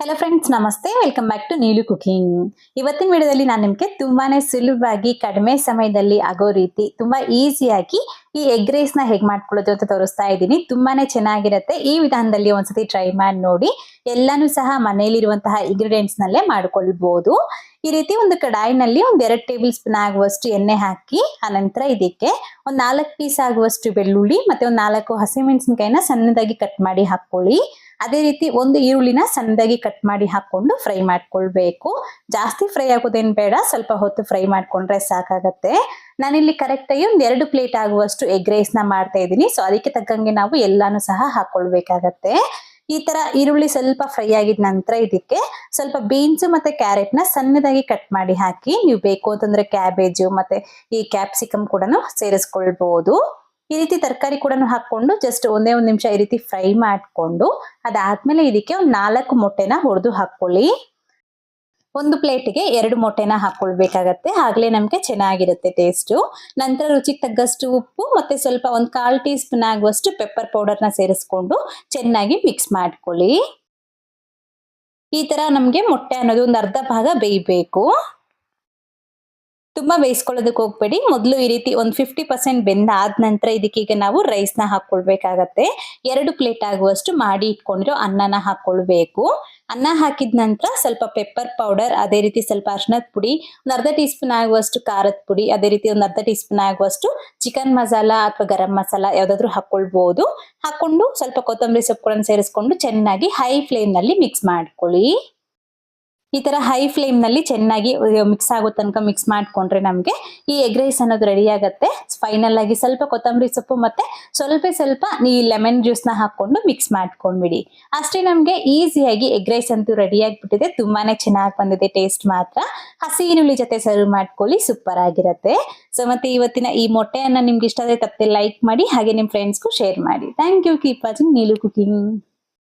Hello friends namaste. Welcome back to Neelu cooking ಇವತ್ತಿನ ವಿಡಿಯೋದಲ್ಲಿ ನಾನು ನಿಮಗೆ ತುಂಬಾನೇ ಸುಲಭವಾಗಿ, ಕಡಿಮೆ ಸಮಯದಲ್ಲಿ ಆಗೋ ರೀತಿ, ತುಂಬಾ ಈಸಿಯಾಗಿ ಈ ಎಗ್ ರೈಸ್ನ ಹೇಗೆ ಮಾಡ್ಕೊಳ್ಳೋದು ಅಂತ ತೋರಿಸ್ತಾ ಇದ್ದೀನಿ. ತುಂಬಾನೇ ಚೆನ್ನಾಗಿರುತ್ತೆ. ಈ ವಿಧಾನದಲ್ಲಿ ಒಂದ್ಸತಿ ಟ್ರೈ ಮಾಡಿ ನೋಡಿ. ಎಲ್ಲಾನು ಸಹ ಮನೆಯಲ್ಲಿರುವಂತಹ ಇಂಗ್ರೀಡಿಯೆಂಟ್ಸ್ ನಲ್ಲೇ ಮಾಡ್ಕೊಳ್ಬಹುದು ಈ ರೀತಿ ಒಂದು ಕಡಾಯಿನಲ್ಲಿ ಒಂದು ಎರಡು ಟೇಬಲ್ ಸ್ಪೂನ್ ಆಗುವಷ್ಟು ಎಣ್ಣೆ ಹಾಕಿ, ಆನಂತರ ಇದಕ್ಕೆ ಒಂದ್ ನಾಲ್ಕು ಪೀಸ್ ಆಗುವಷ್ಟು ಬೆಳ್ಳುಳ್ಳಿ ಮತ್ತೆ ಒಂದ್ ನಾಲ್ಕು ಹಸಿಮೆಣಸಿನಕಾಯಿನ ಸಣ್ಣದಾಗಿ ಕಟ್ ಮಾಡಿ ಹಾಕೊಳ್ಳಿ ಅದೇ ರೀತಿ ಒಂದು ಈರುಳ್ಳಿನ ಸಣ್ಣದಾಗಿ ಕಟ್ ಮಾಡಿ ಹಾಕೊಂಡು ಫ್ರೈ ಮಾಡ್ಕೊಳ್ಬೇಕು. ಜಾಸ್ತಿ ಫ್ರೈ ಆಗೋದೇನ್ ಬೇಡ, ಸ್ವಲ್ಪ ಹೊತ್ತು ಫ್ರೈ ಮಾಡ್ಕೊಂಡ್ರೆ ಸಾಕಾಗತ್ತೆ. ನಾನಿಲ್ಲಿ ಕರೆಕ್ಟ್ ಆಗಿ ಒಂದ್ ಎರಡು ಪ್ಲೇಟ್ ಆಗುವಷ್ಟು ಎಗ್ ರೈಸ್ನ ಮಾಡ್ತಾ ಇದ್ದೀನಿ. ಸೊ ಅದಕ್ಕೆ ತಕ್ಕಂಗೆ ನಾವು ಎಲ್ಲಾನು ಸಹ ಹಾಕೊಳ್ಬೇಕಾಗತ್ತೆ. ಈ ತರ ಈರುಳ್ಳಿ ಸ್ವಲ್ಪ ಫ್ರೈ ಆಗಿದ ನಂತರ ಇದಕ್ಕೆ ಸ್ವಲ್ಪ ಬೀನ್ಸ್ ಮತ್ತೆ ಕ್ಯಾರೆಟ್ನ ಸಣ್ಣದಾಗಿ ಕಟ್ ಮಾಡಿ ಹಾಕಿ, ನೀವು ಬೇಕು ಅಂತಂದ್ರೆ ಕ್ಯಾಬೇಜು ಮತ್ತೆ ಈ ಕ್ಯಾಪ್ಸಿಕಮ್ ಕೂಡ ಸೇರಿಸ್ಕೊಳ್ಬಹುದು ಈ ರೀತಿ ತರಕಾರಿ ಕೂಡ ಹಾಕೊಂಡು ಜಸ್ಟ್ ಒಂದೇ ಒಂದು ನಿಮಿಷ ಈ ರೀತಿ ಫ್ರೈ ಮಾಡಿಕೊಂಡು ಅದಾದ್ಮೇಲೆ ಇದಕ್ಕೆ ಒಂದು ನಾಲ್ಕು ಮೊಟ್ಟೆನ ಹೊಡೆದು ಹಾಕೊಳ್ಳಿ ಒಂದು ಪ್ಲೇಟ್ಗೆ ಎರಡು ಮೊಟ್ಟೆನ ಹಾಕೊಳ್ಬೇಕಾಗತ್ತೆ ಆಗಲೇ ನಮಗೆ ಚೆನ್ನಾಗಿರುತ್ತೆ ಟೇಸ್ಟು ನಂತರ ರುಚಿಗೆ ತಗ್ಗಷ್ಟು ಉಪ್ಪು ಮತ್ತೆ ಸ್ವಲ್ಪ ಒಂದು ಕಾಲ್ ಟೀ ಸ್ಪೂನ್ ಆಗುವಷ್ಟು ಪೆಪ್ಪರ್ ಪೌಡರ್ನ ಸೇರಿಸ್ಕೊಂಡು ಚೆನ್ನಾಗಿ ಮಿಕ್ಸ್ ಮಾಡ್ಕೊಳ್ಳಿ. ಈ ತರ ನಮಗೆ ಮೊಟ್ಟೆ ಅನ್ನೋದು ಒಂದು ಅರ್ಧ ಭಾಗ ಬೇಯಬೇಕು. ತುಂಬಾ ಬೇಯಿಸ್ಕೊಳ್ಳೋದಕ್ಕೆ ಹೋಗ್ಬೇಡಿ. ಮೊದಲು ಈ ರೀತಿ ಒಂದು ಫಿಫ್ಟಿ ಪರ್ಸೆಂಟ್ ಬೆಂದ ಆದ ನಂತರ ಇದಕ್ಕೀಗ ನಾವು ರೈಸ್ನ ನ ಹಾಕೊಳ್ಬೇಕಾಗತ್ತೆ ಎರಡು ಪ್ಲೇಟ್ ಆಗುವಷ್ಟು ಮಾಡಿ ಇಟ್ಕೊಂಡಿರೋ ಅನ್ನನ ಹಾಕೊಳ್ಬೇಕು ಅನ್ನ ಹಾಕಿದ ನಂತರ ಸ್ವಲ್ಪ ಪೆಪ್ಪರ್ ಪೌಡರ್ ಅದೇ ರೀತಿ ಸ್ವಲ್ಪ ಅರ್ಶನದ ಪುಡಿ, ಒಂದು ಅರ್ಧ ಟೀ ಸ್ಪೂನ್ ಆಗುವಷ್ಟು ಖಾರದ ಪುಡಿ, ಅದೇ ರೀತಿ ಒಂದು ಅರ್ಧ ಟೀ ಸ್ಪೂನ್ ಆಗುವಷ್ಟು ಚಿಕನ್ ಮಸಾಲ ಅಥವಾ ಗರಂ ಮಸಾಲ ಯಾವುದಾದ್ರೂ ಹಾಕೊಳ್ಬಹುದು ಹಾಕೊಂಡು ಸ್ವಲ್ಪ ಕೊತ್ತಂಬರಿ ಸೊಪ್ಪುಗಳನ್ನು ಸೇರಿಸ್ಕೊಂಡು ಚೆನ್ನಾಗಿ ಹೈ ಫ್ಲೇಮ್ನಲ್ಲಿ ಮಿಕ್ಸ್ ಮಾಡ್ಕೊಳ್ಳಿ. ಈ ತರ ಹೈ ಫ್ಲೇಮ್ನಲ್ಲಿ ಚೆನ್ನಾಗಿ ಮಿಕ್ಸ್ ಆಗೋ ತನಕ ಮಿಕ್ಸ್ ಮಾಡ್ಕೊಂಡ್ರೆ ನಮ್ಗೆ ಈ ಎಗ್ ರೈಸ್ ಅನ್ನೋದು ರೆಡಿ ಆಗುತ್ತೆ. ಫೈನಲ್ ಆಗಿ ಸ್ವಲ್ಪ ಕೊತ್ತಂಬರಿ ಸೊಪ್ಪು ಮತ್ತೆ ಸ್ವಲ್ಪ ಸ್ವಲ್ಪ ಈ ಲೆಮನ್ ಜ್ಯೂಸ್ನ ಹಾಕೊಂಡು ಮಿಕ್ಸ್ ಮಾಡ್ಕೊಂಡ್ಬಿಡಿ. ಅಷ್ಟೇ ನಮ್ಗೆ ಈಸಿಯಾಗಿ ಎಗ್ ರೈಸ್ ಅಂತೂ ರೆಡಿ ಆಗ್ಬಿಟ್ಟಿದೆ. ತುಂಬಾನೇ ಚೆನ್ನಾಗಿ ಬಂದಿದೆ ಟೇಸ್ಟ್ ಮಾತ್ರ. ಹಸಿ ಈರುಳ್ಳಿ ಜೊತೆ ಸರ್ವ್ ಮಾಡ್ಕೊಳ್ಳಿ ಸೂಪರ್ ಆಗಿರುತ್ತೆ. ಸೊ ಮತ್ತೆ ಇವತ್ತಿನ ಈ ಮೊಟ್ಟೆಯನ್ನ ನಿಮ್ಗೆ ಇಷ್ಟ ಆದ್ರೆ ತಪ್ಪದೆ ಲೈಕ್ ಮಾಡಿ, ಹಾಗೆ ನಿಮ್ ಫ್ರೆಂಡ್ಸ್ಗೂ ಶೇರ್ ಮಾಡಿ. Thank you keep watching Neelu cooking